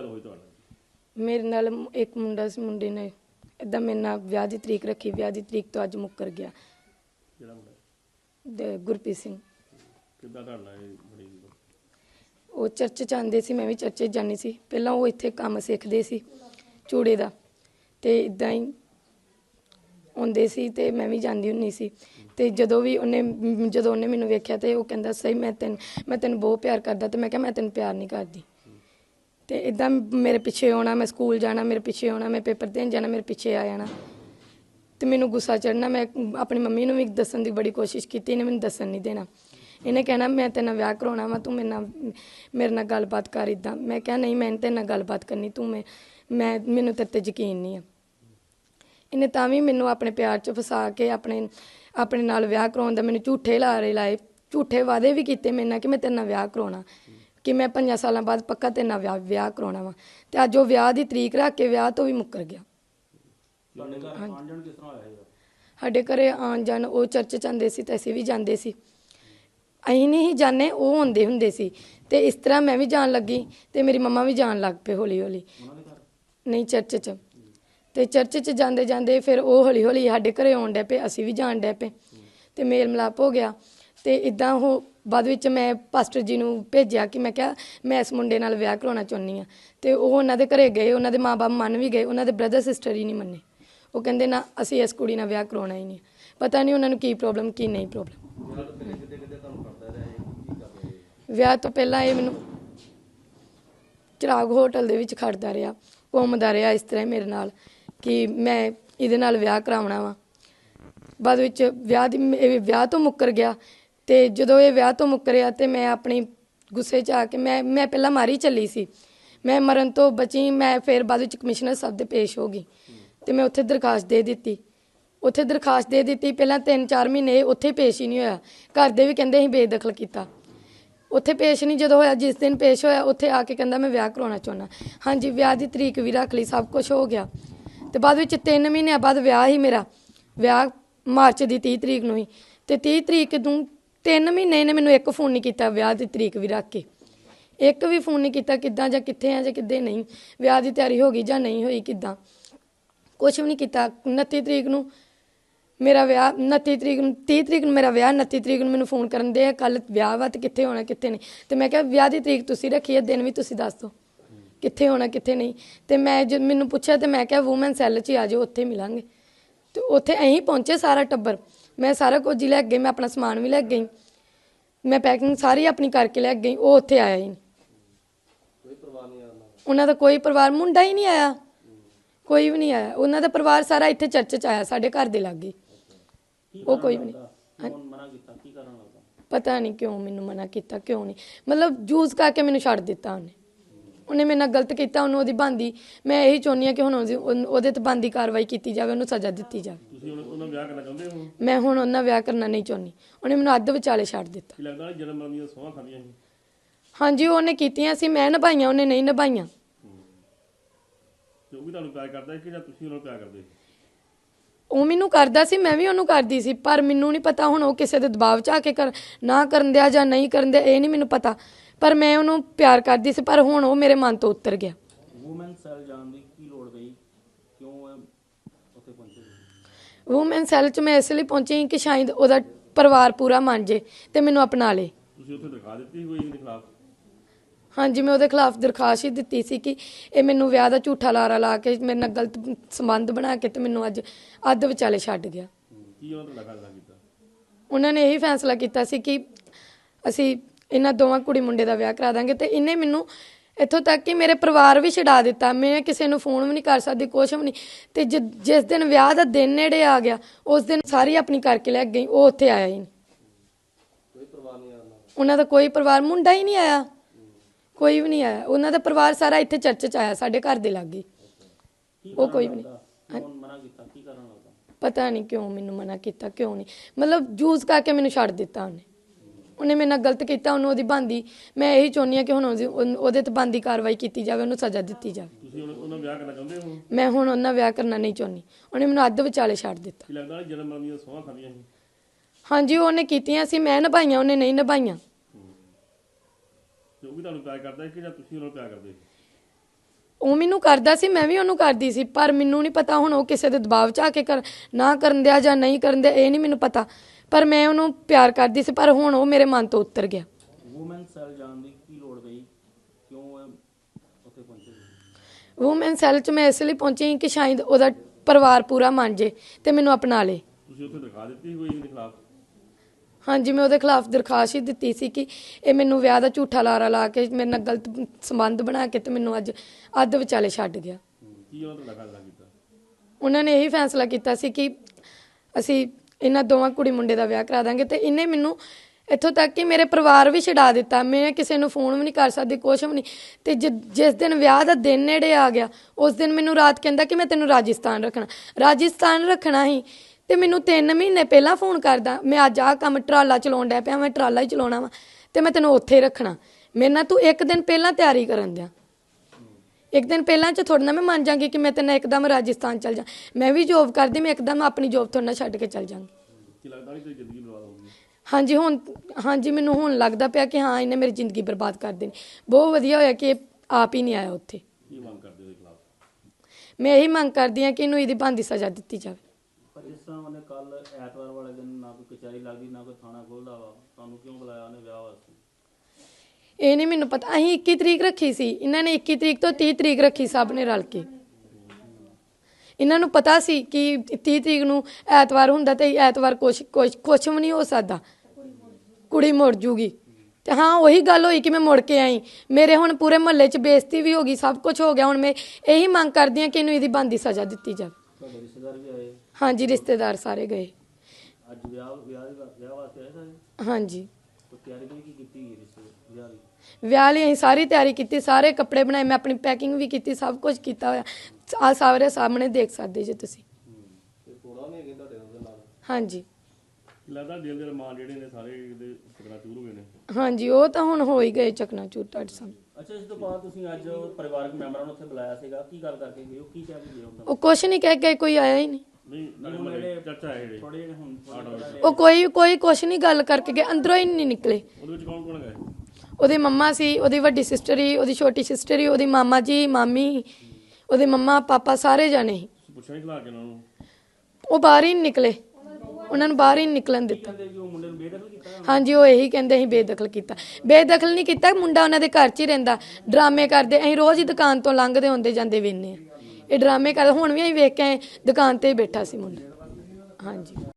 ਗੱਲ ਹੋਈ ਤੁਹਾਡੇ ਨਾਲ? ਮੇਰੇ ਨਾਲ ਮ- ਇੱਕ ਮੁੰਡਾ ਸੀ ਮੁੰਡੇ ਨੇ ਇਦਾਂ ਮੇਰੇ ਨਾਲ ਵਿਆਹ ਦੀ ਤਰੀਕ ਰੱਖੀ ਵਿਆਹ ਦੀ ਤਰੀਕ ਤੋਂ ਅੱਜ ਮੁੱਕਰ ਗਿਆ। ਜਿਹੜਾ ਮੁੰਡਾ? ਗੁਰਪ੍ਰੀਤ ਸਿੰਘ। ਕਿੱਦਾਂ ਤੁਹਾਡੇ ਨਾਲ ਇਹ ਬੜੀ ਉਹ ਚਰਚ ਆਉਂਦੇ ਸੀ ਮੈਂ ਵੀ ਚਰਚ ਜਾਂਦੀ ਸੀ। ਪਹਿਲਾਂ ਉਹ ਇੱਥੇ ਕੰਮ ਸਿੱਖਦੇ ਸੀ ਚੂੜੇ ਦਾ। ਤੇ ਇਦਾਂ ਹੀ ਆਉਂਦੇ ਸੀ ਤੇ ਮੈਂ ਵੀ ਜਾਂਦੀ ਹੁੰਨੀ ਸੀ। ਤੇ ਜਦੋਂ ਵੀ ਉਹਨੇ ਮ- ਜਦੋਂ ਉਹਨੇ ਮੈਨੂੰ ਵੇਖਿਆ ਤੇ ਉਹ ਕਹਿੰਦਾ ਸਹੀ ਮੈਂ ਤੈਨੂੰ ਮੈਂ ਤੈਨੂੰ ਬਹੁਤ ਪਿਆਰ ਕਰਦਾ। ਤੇ ਮੈਂ ਕਿਹਾ ਮੈਂ ਤੈਨੂੰ ਪਿਆਰ ਨਹੀਂ ਕਰਦੀ। ਤੇ ਇਦਾਂ ਮੇਰੇ ਪਿੱਛੇ ਆਉਣਾ, ਮੈਂ ਸਕੂਲ ਜਾਣਾ, ਮੇਰੇ ਪਿੱਛੇ ਆਉਣਾ, ਮੈਂ ਪੇਪਰ ਦੇਣ ਜਾਣਾ, ਮੇਰੇ ਪਿੱਛੇ ਆ ਜਾਣਾ। ਤੇ ਮੈਨੂੰ ਗੁੱਸਾ ਚੜਨਾ ਮੈਂ ਆਪਣੀ ਮੰਮੀ ਨੂੰ ਵੀ ਦੱਸਣ ਦੀ ਬੜੀ ਕੋਸ਼ਿਸ਼ ਕੀਤੀ, ਇਹਨੇ ਮੈਨੂੰ ਦੱਸਣ ਨਹੀਂ ਦੇਣਾ। ਇਹਨੇ ਕਹਿਣਾ, ਮੈਂ ਤੇਰੇ ਨਾਲ ਵਿਆਹ ਕਰਾਉਣਾ ਵਾ, ਤੂੰ ਮੇਰੇ ਨਾਲ ਮੇਰੇ ਨਾਲ ਗੱਲਬਾਤ ਕਰ ਇਦਾਂ ਮੈਂ ਕਿਹਾ, ਨਹੀਂ, ਮੈਂ ਤੇਰੇ ਨਾਲ ਗੱਲਬਾਤ ਕਰਨੀ, ਤੂੰ ਮੈਂ ਮੈਂ, ਮੈਨੂੰ ਤੇਰੇ ਤੇ ਯਕੀਨ ਨਹੀਂ ਆ। ਇਹਨੇ ਤਾਂ ਵੀ ਮੈਨੂੰ ਆਪਣੇ ਪਿਆਰ 'ਚ ਫਸਾ ਕੇ ਆਪਣੇ ਆਪਣੇ ਨਾਲ ਵਿਆਹ ਕਰਾਉਣ ਦਾ ਮੈਨੂੰ ਝੂਠੇ ਲਾਰੇ ਲਾਏ, ਝੂਠੇ ਵਾਅਦੇ ਵੀ ਕੀਤੇ ਮੇਰੇ ਨਾਲ ਕਿ ਮੈਂ ਤੇਰੇ ਨਾਲ ਵਿਆਹ ਕਰਾਉਣਾ। ਕਿ ਮੈਂ ਪੰਜਾਂ ਸਾਲਾਂ ਬਾਅਦ ਪੱਕਾ ਤੇਰੇ ਨਾਲ ਵਿਆਹ ਵਿਆਹ ਕਰਾਉਣਾ ਵਾ। ਤੇ ਅੱਜ ਉਹ ਵਿਆਹ ਦੀ ਤਰੀਕ ਰੱਖ ਕੇ ਵਿਆਹ ਤੋਂ ਵੀ ਮੁੱਕਰ ਗਿਆ। ਤੁਹਾਡੇ ਘਰ ਆਉਣ ਜਾਣ ਕਿਸ ਤਰ੍ਹਾਂ ਹੋਇਆ ਇਹਦਾ ਸਾਡੇ ਘਰੇ ਆਉਣ ਜਾਣ ਉਹ ਚਰਚ ਆਉਂਦੇ ਸੀ ਤੇ ਅਸੀਂ ਵੀ ਜਾਂਦੇ ਸੀ। ਅਸੀਂ ਨਹੀਂ ਜਾਣੇ ਉਹ ਹੁੰਦੇ ਹੁੰਦੇ ਸੀ। ਤੇ ਇਸ ਤਰ੍ਹਾਂ ਮੈਂ ਵੀ ਜਾਣ ਲੱਗੀ ਤੇ ਮੇਰੀ ਮੰਮਾ ਵੀ ਜਾਣ ਲੱਗ ਪਏ ਹੌਲੀ ਹੌਲੀ ਉਹਨਾਂ ਦੇ ਘਰ? ਨਹੀਂ ਚਰਚ ਚ। ਤੇ ਚਰਚ ਚ ਜਾਂਦੇ ਜਾਂਦੇ ਫਿਰ ਉਹ ਹੌਲੀ ਹੌਲੀ ਸਾਡੇ ਘਰੇ ਆਉਣ ਡੈ ਪਏ ਅਸੀਂ ਵੀ ਜਾਣ ਡੈ ਪਏ। ਤੇ ਮੇਲ ਮਿਲਾਪ ਹੋ ਗਿਆ। ਤੇ ਇਦਾਂ ਉਹ ਬਾਅਦ ਵਿੱਚ ਮੈਂ ਪਾਸਟਰ ਜੀ ਨੂੰ ਭੇਜਿਆ ਕਿ ਮੈਂ ਕਿਹਾ, ਮੈਂ ਇਸ ਮੁੰਡੇ ਨਾਲ ਵਿਆਹ ਕਰਾਉਣਾ ਚਾਹੁੰਦੀ ਆ ਤੇ ਉਹ ਉਹਨਾਂ ਦੇ ਘਰੇ ਗਏ, ਉਹਨਾਂ ਦੇ ਮਾਪੇ ਮੰਨ ਵੀ ਗਏ, ਉਹਨਾਂ ਦੇ ਬ੍ਰਦਰ ਸਿਸਟਰ ਹੀ ਨਹੀਂ ਮੰਨੇ। ਉਹ ਕਹਿੰਦੇ, ਨਾ, ਅਸੀਂ ਇਸ ਕੁੜੀ ਨਾਲ ਵਿਆਹ ਕਰਾਉਣਾ ਹੀ ਨਹੀਂ। ਪਤਾ ਨਹੀਂ ਉਹਨਾਂ ਨੂੰ ਕੀ ਪ੍ਰੋਬਲਮ ਕੀ ਨਹੀਂ ਪ੍ਰੋਬਲਮ ਵਿਆਹ ਤੋਂ ਪਹਿਲਾਂ ਇਹ ਮੈਨੂੰ ਚਿਰਾਗ ਹੋਟਲ ਦੇ ਵਿੱਚ ਖੜਦਾ ਰਿਹਾ, ਘੁੰਮਦਾ ਰਿਹਾ ਇਸ ਤਰ੍ਹਾਂ ਮੇਰੇ ਨਾਲ, ਕਿ ਮੈਂ ਇਹਦੇ ਨਾਲ ਵਿਆਹ ਕਰਾਉਣਾ ਵਾ। ਬਾਅਦ ਵਿੱਚ ਵਿਆਹ ਦੀ, ਇਹ ਵਿਆਹ ਤੋਂ ਮੁੱਕਰ ਗਿਆ। ਤੇ ਜਦੋਂ ਇਹ ਵਿਆਹ ਤੋਂ ਮੁੱਕਰਿਆ ਤੇ ਮੈਂ ਆਪਣੀ ਗੁੱਸੇ 'ਚ ਆ ਕੇ ਮੈਂ ਮੈਂ ਪਹਿਲਾਂ ਮਾਰੀ ਚੱਲੀ ਸੀ। ਮੈਂ ਮਰਨ ਤੋਂ ਬਚੀ, ਮੈਂ ਫਿਰ ਬਾਅਦ ਵਿੱਚ ਕਮਿਸ਼ਨਰ ਸਾਹਿਬ ਦੇ ਪੇਸ਼ ਹੋ ਗਈ ਤੇ ਮੈਂ ਉੱਥੇ ਦਰਖਾਸਤ ਦੇ ਦਿੱਤੀ। ਉੱਥੇ ਦਰਖਾਸਤ ਦੇ ਦਿੱਤੀ, ਪਹਿਲਾਂ 3-4 ਮਹੀਨੇ ਉੱਥੇ ਪੇਸ਼ ਹੀ ਨਹੀਂ ਹੋਇਆ। ਘਰ ਦੇ ਵੀ ਕਹਿੰਦੇ ਅਸੀਂ ਬੇਦਖਲ ਕੀਤਾ। ਉੱਥੇ ਪੇਸ਼ ਨਹੀਂ ਜਦੋਂ ਹੋਇਆ, ਜਿਸ ਦਿਨ ਪੇਸ਼ ਹੋਇਆ, ਉੱਥੇ ਆ ਕੇ ਕਹਿੰਦਾ ਮੈਂ ਵਿਆਹ ਕਰਾਉਣਾ ਚਾਹੁੰਦਾ। ਹਾਂਜੀ, ਵਿਆਹ ਦੀ ਤਰੀਕ ਵੀ ਰੱਖ ਲਈ, ਸਭ ਕੁਝ ਹੋ ਗਿਆ। ਤੇ ਬਾਅਦ ਵਿੱਚ 3 ਮਹੀਨਿਆਂ ਬਾਅਦ ਵਿਆਹ ਹੀ ਮੇਰਾ। ਵਿਆਹ ਮਾਰਚ ਦੀ 30 ਤਰੀਕ ਨੂੰ ਹੀ। ਤੇ 30 ਤਰੀਕ ਨੂੰ ਤਿੰਨ ਮਹੀਨੇ ਇਹਨੇ ਮੈਨੂੰ ਇੱਕ ਫੋਨ ਨਹੀਂ ਕੀਤਾ ਵਿਆਹ ਦੀ ਤਰੀਕ ਵੀ ਰੱਖ ਕੇ। ਇੱਕ ਵੀ ਫੋਨ ਨਹੀਂ ਕੀਤਾ ਕਿੱਦਾਂ ਜਾਂ ਕਿੱਥੇ ਆ ਜਾਂ ਕਿੱਦੇ ਨਹੀਂ। ਵਿਆਹ ਦੀ ਤਿਆਰੀ ਹੋ ਗਈ ਜਾਂ ਨਹੀਂ ਹੋਈ ਕਿੱਦਾਂ। ਕੁਝ ਵੀ ਨਹੀਂ ਕੀਤਾ। 29 ਤਰੀਕ ਨੂੰ ਮੇਰਾ ਵਿਆਹ 29 ਤਰੀਕ ਨੂੰ 30 ਤਰੀਕ ਨੂੰ ਮੇਰਾ ਵਿਆਹ 29 ਤਰੀਕ ਨੂੰ ਮੈਨੂੰ ਫੋਨ ਕਰਨ ਦੇ ਕੱਲ ਵਿਆਹ ਵਾ ਤੇ ਕਿੱਥੇ ਹੋਣਾ, ਕਿੱਥੇ ਨਹੀਂ। ਤੇ ਮੈਂ ਕਿਹਾ ਵਿਆਹ ਦੀ ਤਰੀਕ ਤੁਸੀਂ ਰੱਖੀ ਹੈ ਦਿਨ ਵੀ ਤੁਸੀਂ ਦੱਸ ਦਿਓ। ਕਿੱਥੇ ਹੋਣਾ, ਕਿੱਥੇ ਨਹੀਂ। ਤੇ ਮੈਂ ਜਦ ਮੈਨੂੰ ਪੁੱਛਿਆ ਤੇ ਮੈਂ ਕਿਹਾ ਔਮਨ ਸੈੱਲ 'ਚ ਹੀ ਆ ਜਾਓ, ਉੱਥੇ ਮਿਲਾਂਗੇ। ਤੇ ਉੱਥੇ ਅਸੀਂ ਪਹੁੰਚੇ ਸਾਰਾ ਟੱਬਰ। ਮੈਂ ਸਾਰਾ ਕੁਝ ਹੀ ਲੈ ਕੇ ਗਈ ਮੈਂ ਆਪਣਾ ਸਮਾਨ ਵੀ ਲੈ ਗਈ। ਮੈਂ ਪੈਕਿੰਗ ਸਾਰੀ ਆਪਣੀ ਕਰਕੇ ਲੈ ਗਈ ਉਹ ਉੱਥੇ ਆਇਆ ਹੀ ਨਹੀਂ। ਕੋਈ ਉਹਨਾਂ ਦਾ? ਕੋਈ ਪਰਿਵਾਰ ਮੁੰਡਾ ਹੀ ਨਹੀਂ ਆਇਆ। ਕੋਈ ਵੀ ਨਹੀਂ ਆਇਆ। ਉਹਨਾਂ ਦਾ ਪਰਿਵਾਰ ਸਾਰਾ ਇੱਥੇ ਚਰਚ 'ਚ ਆਇਆ ਸਾਡੇ ਘਰ ਦੇ ਲਾਗੇ। ਉਹ ਕੋਈ ਵੀ ਨਹੀਂ। ਮਨਾ ਕੀਤਾ? ਕੀ ਕਰਨ ਲੱਗਾ ਪਤਾ ਨਹੀਂ ਕਿਉਂ ਮੈਨੂੰ ਮਨਾ ਕੀਤਾ ਕਿਉਂ ਨਹੀਂ। ਮਤਲਬ ਜੂਸ ਕਰਕੇ ਮੈਨੂੰ ਛੱਡ ਦਿੱਤਾ ਉਹਨੇ। ਉਹਨੇ ਮੇਰੇ ਨਾਲ ਗਲਤ ਕੀਤਾ ਉਹਨੂੰ ਉਹਦੀ ਬੰਦੀ ਮੈਂ ਇਹੀ ਚਾਹੁੰਦੀ ਹਾਂ ਕਿ ਹੁਣ ਉਹਦੀ- ਉਹਨ- ਉਹਦੇ ਤੇ ਬੰਦੀ ਕਾਰਵਾਈ ਕੀਤੀ ਜਾਵੇ ਉਹਨੂੰ ਸਜ਼ਾ ਦਿੱਤੀ ਜਾਵੇ। ਤੁਸੀਂ ਉਹਨਾਂ ਉਹਨਾਂ ਵਿਆਹ ਕਰਨਾ ਚਾਹੁੰਦੇ ਹੋ? ਮੈਂ ਹੁਣ ਉਹਨਾਂ ਵਿਆਹ ਕਰਨਾ ਨਹੀਂ ਚਾਹੁੰਦੀ। ਉਹਨੇ ਮੈਨੂੰ ਅੱਧ ਵਿਚਾਲੇ ਛੱਡ ਦਿੱਤਾ। ਕੀ ਲੱਗਦਾ ਜਨਮ ਮਰਨ ਦੀਆਂ ਸੋਹਾਂ ਖਾਂਦੀਆਂ ਸੀ? ਹਾਂਜੀ ਉਹਨੇ ਕੀਤੀਆਂ ਸੀ ਮੈਂ ਨਿਭਾਈਆਂ ਉਹਨੇ ਨਹੀਂ ਨਿਭਾਈਆਂ। ਤੇ ਉਹ ਵੀ ਤੁਹਾਨੂੰ ਪਿਆਰ ਕਰਦਾ ਸੀ ਕਿ ਜਾਂ ਤੁਸੀਂ ਉਹਨਾਂ ਨੂੰ ਪਿਆਰ ਕਰਦੇ ਸੀ? ਉਹ ਮੈਨੂੰ ਕਰਦਾ ਸੀ ਮੈਂ ਵੀ ਉਹਨੂੰ ਕਰਦੀ ਸੀ ਪਰ ਮੈਨੂੰ ਨਹੀਂ ਪਤਾ ਹੁਣ ਉਹ ਕਿਸੇ ਦੇ ਦਬਾਅ 'ਚ ਆ ਕੇ ਕਰ ਨਾ ਕਰਨ ਦਿਆ ਜਾਂ ਨਹੀਂ ਕਰਨ ਦਿਆ ਇਹ ਨਹੀਂ ਮੈਨੂੰ ਪਤਾ। ਪਰ ਮੈਂ ਉਹਨੂੰ ਪਿਆਰ ਕਰਦੀ ਸੀ ਪਰ ਹੁਣ ਉਹ ਮੇਰੇ ਮਨ ਤੋਂ ਉਤਰ ਗਿਆ। ਵੂਮਨ ਸੈਲ ਜਾਣ ਦੀ ਕੀ ਲੋੜ ਪਈ? ਕਿਉਂ ਇਹ ਉੱਥੇ ਪਹੁੰਚੇ ਵੂਮਨ ਸੈੱਲ 'ਚ ਮੈਂ ਇਸ ਲਈ ਪਹੁੰਚੀ ਕਿ ਸ਼ਾਇਦ ਉਹਦਾ ਪਰਿਵਾਰ ਪੂਰਾ ਮੰਨ ਜੇ ਤੇ ਮੈਨੂੰ ਅਪਣਾ ਲੇ। ਤੁਸੀਂ ਉੱਥੇ ਦਿਖਾ ਦਿੱਤੀ ਕੋਈ ਇਹਦੇ ਖਿਲਾਫ? ਹਾਂਜੀ ਮੈਂ ਉਹਦੇ ਖਿਲਾਫ ਦਰਖਾਸਤ ਹੀ ਦਿੱਤੀ ਸੀ ਕਿ ਇਹ ਮੈਨੂੰ ਵਿਆਹ ਦਾ ਝੂਠਾ ਲਾਰਾ ਲਾ ਕੇ ਮੇਰੇ ਨਾਲ ਗਲਤ ਸੰਬੰਧ ਬਣਾ ਕੇ ਤੇ ਮੈਨੂੰ ਅੱਜ ਅੱਧ ਵਿਚਾਲੇ ਛੱਡ ਗਿਆ। ਕੀ ਉਹਨਾਂ ਤੁਹਾਡਾ ਫੈਸਲਾ ਕੀਤਾ? ਉਹਨਾਂ ਨੇ ਇਹੀ ਫੈਸਲਾ ਕੀਤਾ ਸੀ ਕਿ ਅਸੀਂ ਇਹਨਾਂ ਦੋਵਾਂ ਕੁੜੀ ਮੁੰਡੇ ਦਾ ਵਿਆਹ ਕਰਾ ਦਾਂਗੇ ਤੇ ਇਹਨੇ ਮੈਨੂੰ ਇੱਥੋਂ ਤੱਕ ਕਿ ਮੇਰੇ ਪਰਿਵਾਰ ਵੀ ਛਡਾ ਦਿੱਤਾ। ਮੈਂ ਕਿਸੇ ਨੂੰ ਫੋਨ ਵੀ ਨਹੀਂ ਕਰ ਸਕਦੀ ਕੁਛ ਵੀ ਨਹੀਂ। ਤੇ ਜਿ- ਜਿਸ ਦਿਨ ਵਿਆਹ ਦਾ ਦਿਨ ਨੇੜੇ ਆ ਗਿਆ ਉਸ ਦਿਨ ਸਾਰੀ ਆਪਣੀ ਕਰਕੇ ਲੈ ਗਈ ਉਹ ਉੱਥੇ ਆਇਆ ਹੀ ਨਹੀਂ। ਉਹਨਾਂ ਦਾ ਕੋਈ ਪਰਿਵਾਰ ਮੁੰਡਾ ਹੀ ਨਹੀਂ ਆਇਆ। ਕੋਈ ਵੀ ਨਹੀਂ ਆਇਆ। ਉਹਨਾਂ ਦਾ ਪਰਿਵਾਰ ਸਾਰਾ ਇੱਥੇ ਚਰਚ ਚ ਆਇਆ ਸਾਡੇ ਘਰ ਦੇ ਲਾਗੇ। ਉਹ ਕੋਈ ਵੀ ਨਹੀਂ। ਪਤਾ ਨਹੀਂ ਕਿਉਂ ਮੈਨੂੰ ਮਨਾ ਕੀਤਾ ਕਿਉਂ ਨਹੀਂ। ਮਤਲਬ ਜੂਸ ਕਰਕੇ ਮੈਨੂੰ ਛੱਡ ਦਿੱਤਾ ਉਹਨੇ। ਉਹਨੇ ਮੇਰੇ ਨਾਲ ਗਲਤ ਕੀਤਾ ਉਹਨੂੰ ਉਹਦੀ ਬੰਦੀ ਮੈਂ ਇਹੀ ਚਾਹੁੰਦੀ ਹਾਂ ਕਿ ਹੁਣ ਉਹਦੀ- ਉਹਨ- ਉਹਦੇ ਤੇ ਬੰਦੀ ਕਾਰਵਾਈ ਕੀਤੀ ਜਾਵੇ ਉਹਨੂੰ ਸਜ਼ਾ ਦਿੱਤੀ ਜਾਵੇ। ਤੁਸੀਂ ਉਹਨਾਂ ਉਹਨਾਂ ਵਿਆਹ ਕਰਨਾ ਚਾਹੁੰਦੇ ਹੋ? ਮੈਂ ਹੁਣ ਉਹਨਾਂ ਵਿਆਹ ਕਰਨਾ ਨਹੀਂ ਚਾਹੁੰਦੀ। ਉਹਨੇ ਮੈਨੂੰ ਅੱਧ ਵਿਚਾਲੇ ਛੱਡ ਦਿੱਤਾ। ਕੀ ਲੱਗਦਾ ਜਨਮ ਮਰਨ ਦੀਆਂ ਸੋਹਾਂ ਖਾਂਦੀਆਂ ਸੀ? ਹਾਂਜੀ ਉਹਨੇ ਕੀਤੀਆਂ ਸੀ ਮੈਂ ਨਿਭਾਈਆਂ ਉਹਨੇ ਨਹੀਂ ਨਿਭਾਈਆਂ। ਤੇ ਉਹ ਵੀ ਤੁਹਾਨੂੰ ਪਿਆਰ ਕਰਦਾ ਸੀ ਕਿ ਜਾਂ ਤੁਸੀਂ ਉਹਨਾਂ ਨੂੰ ਪਿਆਰ ਕਰਦੇ ਸੀ? ਉਹ ਮੈਨੂੰ ਕਰਦਾ ਸੀ ਮੈਂ ਵੀ ਉਹਨੂੰ ਕਰਦੀ ਸੀ ਪਰ ਮੈਨੂੰ ਨਹੀਂ ਪਤਾ ਹੁਣ ਉਹ ਕਿਸੇ ਦੇ ਦਬਾਅ 'ਚ ਆ ਕੇ ਕਰ ਨਾ ਕਰਨ ਦਿਆ ਜਾਂ ਨਹੀਂ ਕਰਨ ਦਿਆ ਇਹ ਨਹੀਂ ਮੈਨੂੰ ਪਤਾ। ਪਰ ਮੈਂ ਉਹਨੂੰ ਪਿਆਰ ਕਰਦੀ ਸੀ ਪਰ ਹੁਣ ਉਹ ਮੇਰੇ ਮਨ ਤੋਂ ਉਤਰ ਗਿਆ। ਵੂਮਨ ਸੈੱਲ ਜਾਣ ਦੀ ਕੀ ਲੋੜ ਪਈ? ਕਿਉਂ ਇਹ ਉੱਥੇ ਪਹੁੰਚੇ ਵੂਮਨ ਸੈੱਲ 'ਚ ਮੈਂ ਇਸ ਲਈ ਪਹੁੰਚੀ ਕਿ ਸ਼ਾਇਦ ਉਹਦਾ ਪਰਿਵਾਰ ਪੂਰਾ ਮੰਨ ਜੇ ਤੇ ਮੈਨੂੰ ਅਪਣਾ ਲੇ। ਤੁਸੀਂ ਉੱਥੇ ਦਿਖਾ ਦਿੱਤੀ ਕੋਈ ਇਹਦੇ ਖਿਲਾਫ? ਹਾਂਜੀ ਮੈਂ ਉਹਦੇ ਖਿਲਾਫ ਦਰਖਾਸਤ ਹੀ ਦਿੱਤੀ ਸੀ ਕਿ ਇਹ ਮੈਨੂੰ ਵਿਆਹ ਦਾ ਝੂਠਾ ਲਾਰਾ ਲਾ ਕੇ ਮੇਰੇ ਨਾਲ ਗਲਤ ਸੰਬੰਧ ਬਣਾ ਕੇ ਤੇ ਮੈਨੂੰ ਅੱਜ ਅੱਧ ਵਿਚਾਲੇ ਛੱਡ ਗਿਆ। ਕੀ ਕੀਤਾ? ਉਹਨਾਂ ਨੇ ਇਹੀ ਫੈਸਲਾ ਕੀਤਾ ਸੀ ਕਿ ਅਸੀਂ ਇਹਨਾਂ ਦੋਵਾਂ ਕੁੜੀ ਮੁੰਡੇ ਦਾ ਵਿਆਹ ਕਰਾ ਦਾਂਗੇ ਤੇ ਇਹਨੇ ਮੈਨੂੰ ਇੱਥੋਂ ਤੱਕ ਕਿ ਮੇਰੇ ਪਰਿਵਾਰ ਵੀ ਛਡਾ ਦਿੱਤਾ। ਮੈਂ ਕਿਸੇ ਨੂੰ ਫੋਨ ਵੀ ਨਹੀਂ ਕਰ ਸਕਦੀ, ਕੁਛ ਵੀ ਨਹੀਂ। ਤੇ ਜਿ- ਜਿਸ ਦਿਨ ਵਿਆਹ ਦਾ ਦਿਨ ਨੇੜੇ ਆ ਗਿਆ, ਉਸ ਦਿਨ ਮੈਨੂੰ ਰਾਤ ਕਹਿੰਦਾ ਕਿ ਮੈਂ ਤੈਨੂੰ ਰਾਜਸਥਾਨ ਰੱਖਣਾ। ਰਾਜਸਥਾਨ ਰੱਖਣਾ ਹੀ। ਤੇ ਮੈਨੂੰ 3 ਮਹੀਨੇ ਪਹਿਲਾਂ ਫੋਨ ਕਰਦਾ, ਮੈਂ ਅੱਜ ਆਹ ਕੰਮ ਟਰਾਲਾ ਚਲਾਉਣ ਡਿਆ ਪਿਆ ਮੈਂ ਟਰਾਲਾ ਹੀ ਚਲਾਉਣਾ ਵਾ, ਤੇ ਮੈਂ ਤੈਨੂੰ ਉੱਥੇ ਰੱਖਣਾ। ਮੇਰੇ ਨਾਲ ਤੂੰ ਇੱਕ ਦਿਨ ਪਹਿਲਾਂ ਤਿਆਰੀ ਕਰਨ ਦਿਆਂ। ਇੱਕ ਦਿਨ ਪਹਿਲਾਂ ਚ ਥੋੜਾ ਨਾ ਮੈਂ ਮੰਨ ਜਾਂਗੀ ਕਿ ਮੈਂ ਤੈਨੂੰ ਇੱਕਦਮ ਰਾਜਸਥਾਨ ਚਲ ਜਾ। ਮੈਂ ਵੀ ਜੋਬ ਕਰਦੀ ਮੈਂ ਇੱਕਦਮ ਆਪਣੀ ਜੋਬ ਤੋਂ ਨਾ ਛੱਡ ਕੇ ਚਲ ਜਾਂਗੀ। ਕੀ ਲੱਗਦਾ ਨਹੀਂ ਤੇਰੀ ਜ਼ਿੰਦਗੀ ਬਰਬਾਦ ਹੋ ਗਈ ਹਾਂਜੀ ਹੁਣ ਹਾਂਜੀ ਮੈਨੂੰ ਹੁਣ ਲੱਗਦਾ ਪਿਆ ਕਿ ਹਾਂ ਇਹਨੇ ਮੇਰੀ ਜ਼ਿੰਦਗੀ ਬਰਬਾਦ ਕਰ ਦੇਣੀ। ਬਹੁਤ ਵਧੀਆ ਹੋਇਆ ਕਿ ਇਹ ਆਪ ਹੀ ਨਹੀਂ ਆਇਆ ਉੱਥੇ। ਕੀ ਮੰਗ ਕਰਦੇ ਉਹਦੇ ਖਿਲਾਫ? ਮੈਂ ਇਹੀ ਮੰਗ ਕਰਦੀ ਹਾਂ ਕਿ ਇਹਨੂੰ ਇਹਦੀ ਬੰਦੀ ਸਜ਼ਾ ਦਿੱਤੀ ਜਾਵੇ। ਪਰ ਜਿਸ ਤਰ੍ਹਾਂ ਉਹਨੇ ਕੱਲ ਐਤਵਾਰ ਵਾਲੇ ਦਿਨ ਨਾ ਕੋਈ ਕਚਹਿਰੀ ਲੱਗਦੀ ਨਾ ਕੋਈ ਥਾਣਾ ਖੋਲਦਾ ਵਾ ਤੁਹਾਨੂੰ ਕਿਉਂ ਬੁਲਾਇਆ ਉਹਨੇ ਵਿਆਹ ਵਾਸਤੇ? ਇਹ ਨਹੀਂ ਮੈਨੂੰ ਪਤਾ ਅਸੀਂ 21 ਤਰੀਕ ਰੱਖੀ ਸੀ। ਇਹਨਾਂ ਨੇ 21 ਤਰੀਕ ਤੋਂ 30 ਤਰੀਕ ਰੱਖੀ ਸਭ ਨੇ ਰਲ ਕੇ। ਇਹਨਾਂ ਨੂੰ ਪਤਾ ਸੀ ਕਿ 30 ਤਰੀਕ ਨੂੰ ਐਤਵਾਰ ਹੁੰਦਾ ਤੇ ਐਤਵਾਰ ਕੁਛ ਕੁਛ ਕੁਛ ਵੀ ਨਹੀਂ ਹੋ ਸਕਦਾ। ਕੁੜੀ ਮੁੜ ਜੂਗੀ। ਤੇ ਹਾਂ ਉਹੀ ਗੱਲ ਹੋਈ ਕਿ ਮੈਂ ਮੁੜ ਕੇ ਆਈ। ਮੇਰੇ ਹੁਣ ਪੂਰੇ ਮਹੱਲੇ 'ਚ ਬੇਇੱਜ਼ਤੀ ਵੀ ਹੋ ਗਈ ਸਭ ਕੁਝ ਹੋ ਗਿਆ। ਹੁਣ ਮੈਂ ਇਹੀ ਮੰਗ ਕਰਦੀ ਹਾਂ ਕਿ ਇਹਨੂੰ ਇਹਦੀ ਬੰਦੀ ਸਜ਼ਾ ਦਿੱਤੀ ਜਾਵੇ। ਤੁਹਾਡੇ ਰਿਸ਼ਤੇਦਾਰ ਵੀ ਆਏ? ਹਾਂਜੀ ਰਿਸ਼ਤੇਦਾਰ ਸਾਰੇ ਗਏ। ਅੱਜ ਵਿਆਹ ਵਿਆਹ ਵਾਸਤੇ ਆਏ ਹਾਂਜੀ। ਤਿਆਰੀ ਕੋਈ ਕੀ ਕੀਤੀ ਗਈ ਰਿਸ਼ਤੇ ਵਿਆਹ ਦੀ ਵਿਆਹ ਲਈ ਅਸੀਂ ਸਾਰੀ ਤਿਆਰੀ ਕੀਤੀ ਸਾਰੇ ਕੱਪੜੇ ਬਣਾਏ ਮੈਂ ਆਪਣੀ ਪੈਕਿੰਗ ਵੀ ਕੀਤੀ ਸਭ ਕੁਝ ਕੀਤਾ ਹੋਇਆ। ਆ ਸਾਰੇ ਸਾਹਮਣੇ ਦੇਖ ਸਕਦੇ ਜੇ ਤੁਸੀਂ। ਹਾਂਜੀ। ਲੱਗਦਾ ਦਿਲ ਦੇ ਰਮਾਨ ਜਿਹੜੇ ਨੇ ਸਾਰੇ ਇਹਦੇ ਟਕਰਾ ਚੂਰ ਹੋ ਗਏ ਨੇ। ਹਾਂਜੀ ਉਹ ਤਾਂ ਹੁਣ ਹੋ ਹੀ ਗਏ ਚਕਨਾਚੂਰ ਤੁਹਾਡੇ ਸਾਹਮਣੇ। ਅੱਛਾ ਇਸ ਤੋਂ ਬਾਅਦ ਤੁਸੀਂ ਅੱਜ ਪਰਿਵਾਰਕ ਮੈਂਬਰਾਂ ਨੂੰ ਉੱਥੇ ਬੁਲਾਇਆ ਸੀਗਾ। ਕੀ ਗੱਲ ਕਰਕੇ ਗਏ ਹੋ? ਕੀ ਕਹਿ ਕੇ ਗਏ ਹੋ? ਉਹ ਕੁਛ ਨਹੀਂ ਕਹਿ ਗਏ ਕੋਈ ਆਇਆ ਹੀ ਨਹੀਂ। ਨਹੀਂ ਹੈ ਜਿਹੜੇ। ਥੋੜੇ ਹੁਣ ਉਹ ਕੋਈ ਕੋਈ ਕੁਛ ਨਹੀਂ ਗੱਲ ਕਰਕੇ ਗਏ। ਅੰਦਰੋਂ ਹੀ ਨਹੀਂ ਨਿਕਲੇ। ਉਹਦੇ ਵਿੱਚ ਕੌਣ ਕੌਣ ਗਏ ਉਹਦੀ ਮੰਮਾ ਸੀ ਉਹਦੀ ਵੱਡੀ ਸਿਸਟਰ ਹੀ ਉਹਦੀ ਛੋਟੀ ਸਿਸਟਰ ਹੀ ਉਹਦੀ ਮਾਮਾ ਜੀ ਮਾਮੀ ਉਹਦੇ ਮੰਮਾ ਪਾਪਾ ਸਾਰੇ ਜਾਣੇ ਸੀ। ਤੁਸੀਂ ਪੁੱਛਿਆ ਨਹੀਂ ਖਲਾ ਕੇ ਉਹਨਾਂ ਨੂੰ? ਉਹ ਬਾਹਰ ਹੀ ਨਹੀਂ ਨਿਕਲੇ। ਉਹਨਾਂ ਨੂੰ ਬਾਹਰ ਹੀ ਨਹੀਂ ਨਿਕਲਣ ਦਿੱਤਾ। ਕਹਿੰਦੇ ਕਿ ਉਹ ਮੁੰਡੇ ਨੂੰ ਬੇਦਖਲ ਕੀਤਾ ਹਾਂਜੀ ਉਹ ਇਹੀ ਕਹਿੰਦੇ ਅਸੀਂ ਬੇਦਖਲ ਕੀਤਾ। ਬੇਦਖਲ ਨਹੀਂ ਕੀਤਾ ਮੁੰਡਾ ਉਹਨਾਂ ਦੇ ਘਰ 'ਚ ਹੀ ਰਹਿੰਦਾ। ਡਰਾਮੇ ਕਰਦੇ ਅਸੀਂ ਰੋਜ਼ ਹੀ ਦੁਕਾਨ ਤੋਂ ਲੰਘਦੇ ਹੁੰਦੇ ਜਾਂਦੇ ਵੇਨੇ ਆ ਇਹ ਡਰਾਮੇ ਕਰਦਾ ਹੁਣ ਵੀ ਅਸੀਂ ਵੇਖ ਕੇ ਆਏ, ਦੁਕਾਨ ਤੇ ਹੀ ਬੈਠਾ ਸੀ ਮੁੰਡਾ। ਹਾਂਜੀ।